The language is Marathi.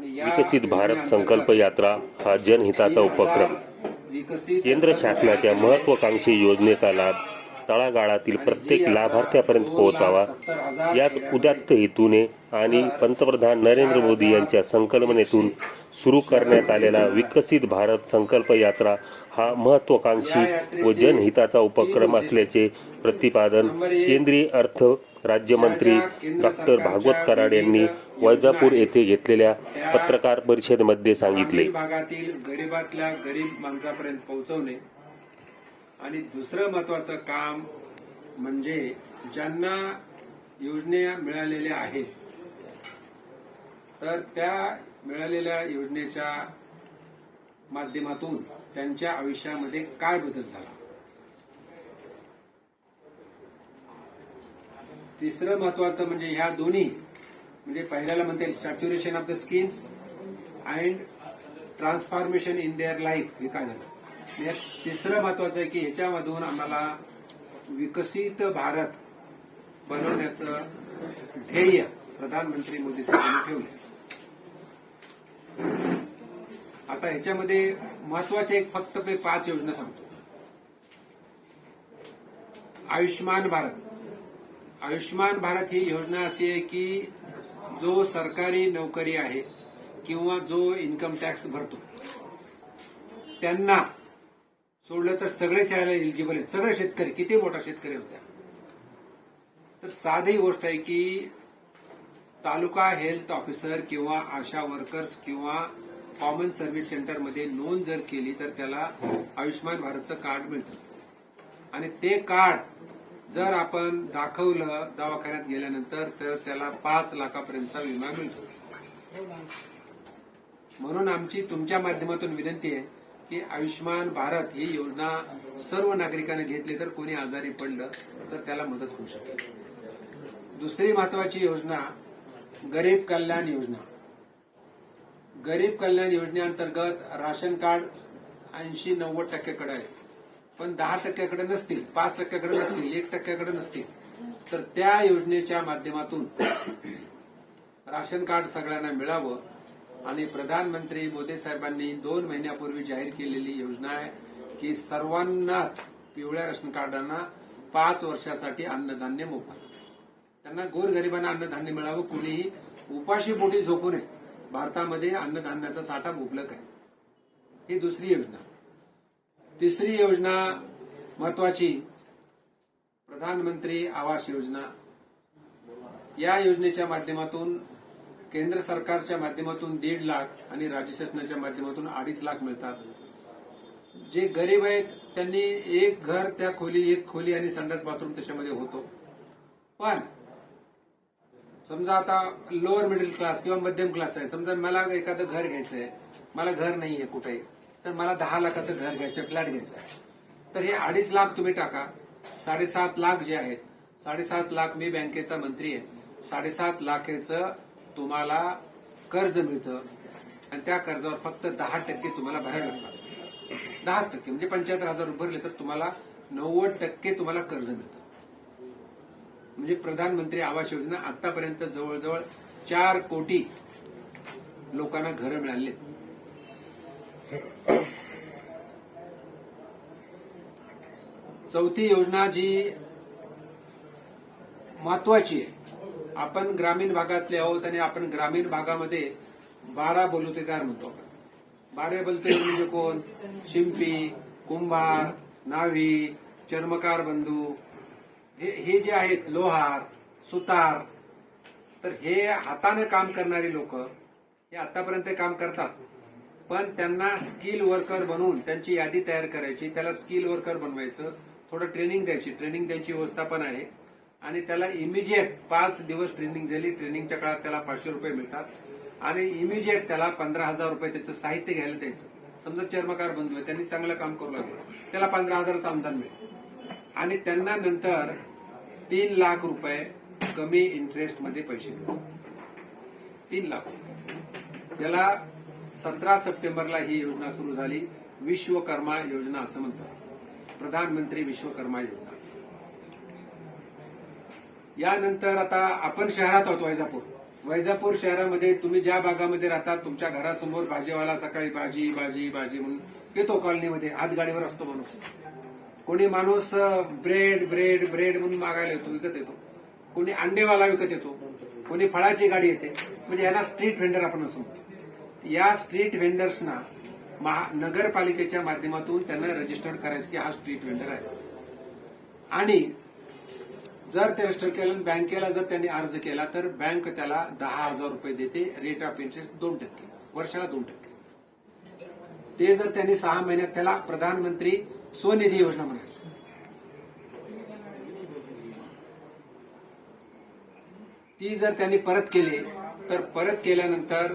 विकसित भारत संकल्प यात्रा हा जनहिताचा उपक्रम. केंद्र शासनाच्या महत्वाकांक्षी योजनेचा लाभ तळागाळातील प्रत्येक लाभार्थ्यापर्यंत पोहोचावा. याच उदात्त हेतूने आणि पंतप्रधान नरेंद्र मोदी यांच्या संकल्पनेतून सुरू करण्यात आलेला विकसित भारत संकल्प यात्रा हा महत्वाकांक्षी व जनहिताचा उपक्रम असल्याचे प्रतिपादन केंद्रीय अर्थ राज्यमंत्री डॉक्टर भागवत कराड यांनी वैजापूर येथे घेतलेल्या पत्रकार परिषदेमध्ये सांगितले. भागातील गरीबातल्या गरीब माणसापर्यंत पोहोचवणे आणि दुसरं महत्वाचं काम म्हणजे ज्यांना योजना मिळालेल्या आहेत तर त्या मिळालेल्या योजनेच्या माध्यमातून त्यांच्या आयुष्यामध्ये काय बदल झाला? तिसरं महत्वाचं म्हणजे ह्या दोन्ही म्हणजे पहिल्याला म्हणता येईल saturation of the skins and transformation in their life हे काय झालं? तिसरं महत्वाचं आहे की ह्याच्यामधून आम्हाला विकसित भारत बनवण्याचं ध्येय प्रधानमंत्री मोदी साहेबांनी ठेवलं आता ह्याच्यामध्ये महत्त्वाचे एक फक्त मी पाच योजना सांगतो. आयुष्यमान भारत. आयुष्यमान भारत ही योजना अशी आहे की जो सरकारी नोकरी आहे किंवा जो इन्कम टॅक्स भरतो त्यांना सोडलं तर सगळेच यायला एलिजिबल आहेत. सगळे शेतकरी किती मोठा शेतकरी होत्या तर साधी गोष्ट आहे की तालुका हेल्थ ऑफिसर किंवा आशा वर्कर्स किंवा कॉमन सर्व्हिस सेंटरमध्ये नोंद जर केली तर त्याला आयुष्यमान भारतचं कार्ड मिळतं. आणि ते कार्ड जर आपण दाखवलं दवाखान्यात गेल्यानंतर तर त्याला पाच लाखापर्यंतचा विमा मिळतो. म्हणून आमची तुमच्या माध्यमातून विनंती आहे की आयुष्यमान भारत ही योजना सर्व नागरिकांनी घेतली तर कोणी आजारी पडलं तर त्याला मदत होऊ शकेल. दुसरी महत्वाची योजना गरीब कल्याण योजना. गरीब कल्याण योजनेअंतर्गत राशन कार्ड ऐंशी नव्वद टक्क्याकडे आहे. पण दहा टक्क्याकडे नसतील पाच टक्क्याकडे नसतील एक टक्क्याकडे नसतील तर त्या योजनेच्या माध्यमातून राशन कार्ड सगळ्यांना मिळावं. आणि प्रधानमंत्री मोदी साहेबांनी दोन महिन्यापूर्वी जाहीर केलेली योजना आहे की सर्वांनाच पिवळ्या राशन कार्डांना पाच वर्षासाठी अन्नधान्य मोफत. त्यांना गोरगरिबांना अन्नधान्य मिळावं कुणीही उपाशी पोटी झोपू नये. भारतामध्ये अन्नधान्याचा साठा मुबलक आहे. ही दुसरी योजना. तिसरी योजना महत्वाची प्रधानमंत्री आवास योजना. या योजनेच्या माध्यमातून केंद्र सरकारच्या माध्यमातून दीड लाख आणि राज्य शासनाच्या माध्यमातून अडीच लाख मिळतात. जे गरीब आहेत त्यांनी एक घर त्या खोली एक खोली आणि संडास बाथरूम त्याच्यामध्ये होतो. पण समजा आता लोअर मिडल क्लास किंवा मध्यम क्लास आहे. समजा मला एखादं घर घ्यायचं आहे मला घर नाही आहे कुठे तर मला दहा लाखाचं घर घ्यायचं फ्लॅट घ्यायचं आहे. तर हे अडीच लाख तुम्ही टाका. साडेसात लाख जे आहेत साडेसात लाख मी बँकेचा मंत्री आहे. साडेसात लाखेचं तुम्हाला कर्ज मिळतं आणि त्या कर्जावर फक्त दहा टक्के तुम्हाला भरायला लागतात दहा टक्के म्हणजे पंच्याहत्तर हजार रुपये भरले तर तुम्हाला नव्वद टक्के तुम्हाला कर्ज मिळतं. म्हणजे प्रधानमंत्री आवास योजना आतापर्यंत जवळजवळ चार कोटी लोकांना घरं मिळाली चौथी योजना जी महत्वाची आहे. आपण ग्रामीण भागातले आहोत आणि आपण ग्रामीण भागामध्ये बारा बलुतेदार म्हणतो आपण. बारा बलुतेदार म्हणजे कोण? शिंपी कुंभार नावी चर्मकार बंधू. हे हे जे आहेत लोहार सुतार तर हे हाताने काम करणारी लोक हे आतापर्यंत काम करतात. पण त्यांना स्किल वर्कर बनवून त्यांची यादी तयार करायची त्याला स्किल वर्कर बनवायचं थोडं ट्रेनिंग द्यायची. ट्रेनिंग द्यायची व्यवस्था पण आहे. आणि त्याला इमिजिएट पाच दिवस ट्रेनिंग झाली. ट्रेनिंगच्या काळात त्याला पाचशे रुपये मिळतात. आणि इमिजिएट त्याला पंधरा हजार रुपये त्याचं साहित्य घ्यायला द्यायचं. समजा चर्मकार बंधू आहे त्यांनी चांगलं काम करू लागलं. त्याला पंधरा हजाराचं अनुदान मिळेल. आणि त्यांना नंतर तीन लाख रुपये कमी इंटरेस्टमध्ये पैसे मिळतात. तीन लाख. याला सतरा सप्टेंबरला ही योजना सुरू झाली. विश्वकर्मा योजना असं म्हणतात. प्रधानमंत्री विश्वकर्मा योजना. यानंतर आता आपण शहरात आहोत वैजापूर. वैजापूर शहरामध्ये तुम्ही ज्या भागामध्ये राहता तुमच्या घरासमोर भाजीवाला सकाळी भाजी भाजी भाजी म्हणून येतो कॉलनीमध्ये. हातगाडीवर असतो माणूस. कोणी माणूस ब्रेड ब्रेड ब्रेड म्हणून मागायला येतो विकत येतो. कोणी अंडेवाला विकत येतो. कोणी फळाची गाडी येते. म्हणजे याला स्ट्रीट व्हेंडर आपण असं म्हणतो. या स्ट्रीट व्हेंडर्सना नगरपालिकेच्या माध्यमातून त्यांना रजिस्टर्ड करायचं की हा स्ट्रीट व्हेंडर आहे. आणि जर ते रजिस्टर केलं बँकेला जर त्यांनी अर्ज केला तर बँक त्याला दहा हजार रुपये देते रेट ऑफ इंटरेस्ट दोन टक्के वर्षाला दोन टक्के. ते जर त्यांनी सहा महिन्यात त्याला प्रधानमंत्री स्वनिधी योजना म्हणायचं. ती जर त्यांनी परत केली तर परत केल्यानंतर